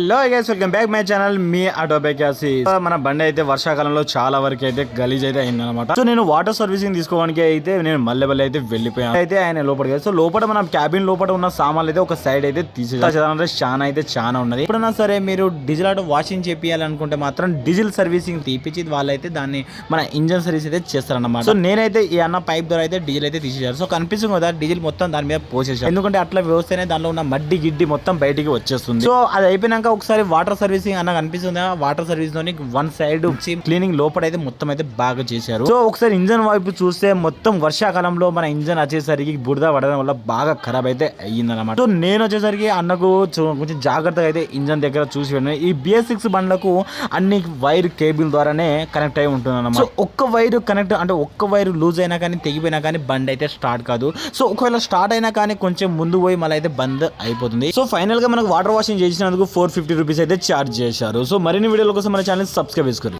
Hello guys welcome back my channel me auto బైకాసి మన బండి అయితే వర్షాకాలంలో చాలా వరకు అయితే గలీజ్ అయితే అయింది అనమాట సో నేను వాటర్ సర్వీసింగ్ తీసుకోవడానికి అయితే నేను మల్లెబల్లి అయితే వెళ్ళిపోయాను. అయితే ఆయన లోపలికి సో లోపల మన క్యాబిన్ లోపల ఉన్న సామాన్లు అయితే ఒక సైడ్ అయితే తీసేసారంటే చాలా అయితే చాలా ఉన్నది. ఎప్పుడైనా సరే మీరు డీజిల్ ఆటో వాషింగ్ చేపియాలనుకుంటే మాత్రం డీజిల్ సర్వీసింగ్ తీపిచ్చి వాళ్ళైతే దాన్ని మన ఇంజన్ సర్వీస్ అయితే చేస్తారన్నమాట. సో నేనైతే ఈ అన్న పైప్ ద్వారా అయితే డీజిల్ అయితే తీసేసారు సో కనిపిస్తుంది కదా డీజిల్ మొత్తం దాని మీద పోసేసారు ఎందుకంటే అట్లా వ్యవస్థనే దానిలో ఉన్న మడ్డి గిడ్డి మొత్తం బయటికి వచ్చేస్తుంది. సో అది అయిపోయినాక ఒకసారి వాటర్ సర్వీసింగ్ అన్న కనిపిస్తుంది. వాటర్ సర్వీస్లోని వన్ సైడ్ క్లీనింగ్ లోపల అయితే మొత్తం అయితే బాగా చేశారు. సో ఒకసారి ఇంజన్ వైపు చూస్తే మొత్తం వర్షాకాలంలో మన ఇంజన్ వచ్చేసరికి బురద పడడం వల్ల బాగా ఖరాబ్ అయితే అయ్యిందన్నమాట. సో నేను వచ్చేసరికి అన్నకు కొంచెం జాగ్రత్తగా అయితే ఇంజన్ దగ్గర చూసి వెళ్ళాను. ఈ బిఎస్ సిక్స్ బండ్లకు అన్ని వైర్ కేబుల్ ద్వారానే కనెక్ట్ అయి ఉంటుంది అన్నమాట సో ఒక్క వైర్ కనెక్ట్ అంటే ఒక్క వైర్ లూజ్ అయినా కానీ తెగిపోయినా కానీ బండి అయితే స్టార్ట్ కాదు. సో ఒకవేళ స్టార్ట్ అయినా కానీ కొంచెం ముందు పోయి మళ్ళీ అయితే బంద్ అయిపోతుంది. సో ఫైనల్గా మనకు వాటర్ వాషింగ్ చేసినందుకు ఫోర్ ఫిఫ్టీ రూపీస్ అయితే ఛార్జ్ చేశారు. సో మరిన్ని వీడియోల కోసం మన ఛానల్ సబ్స్క్రైబ్ చేసుకోండి.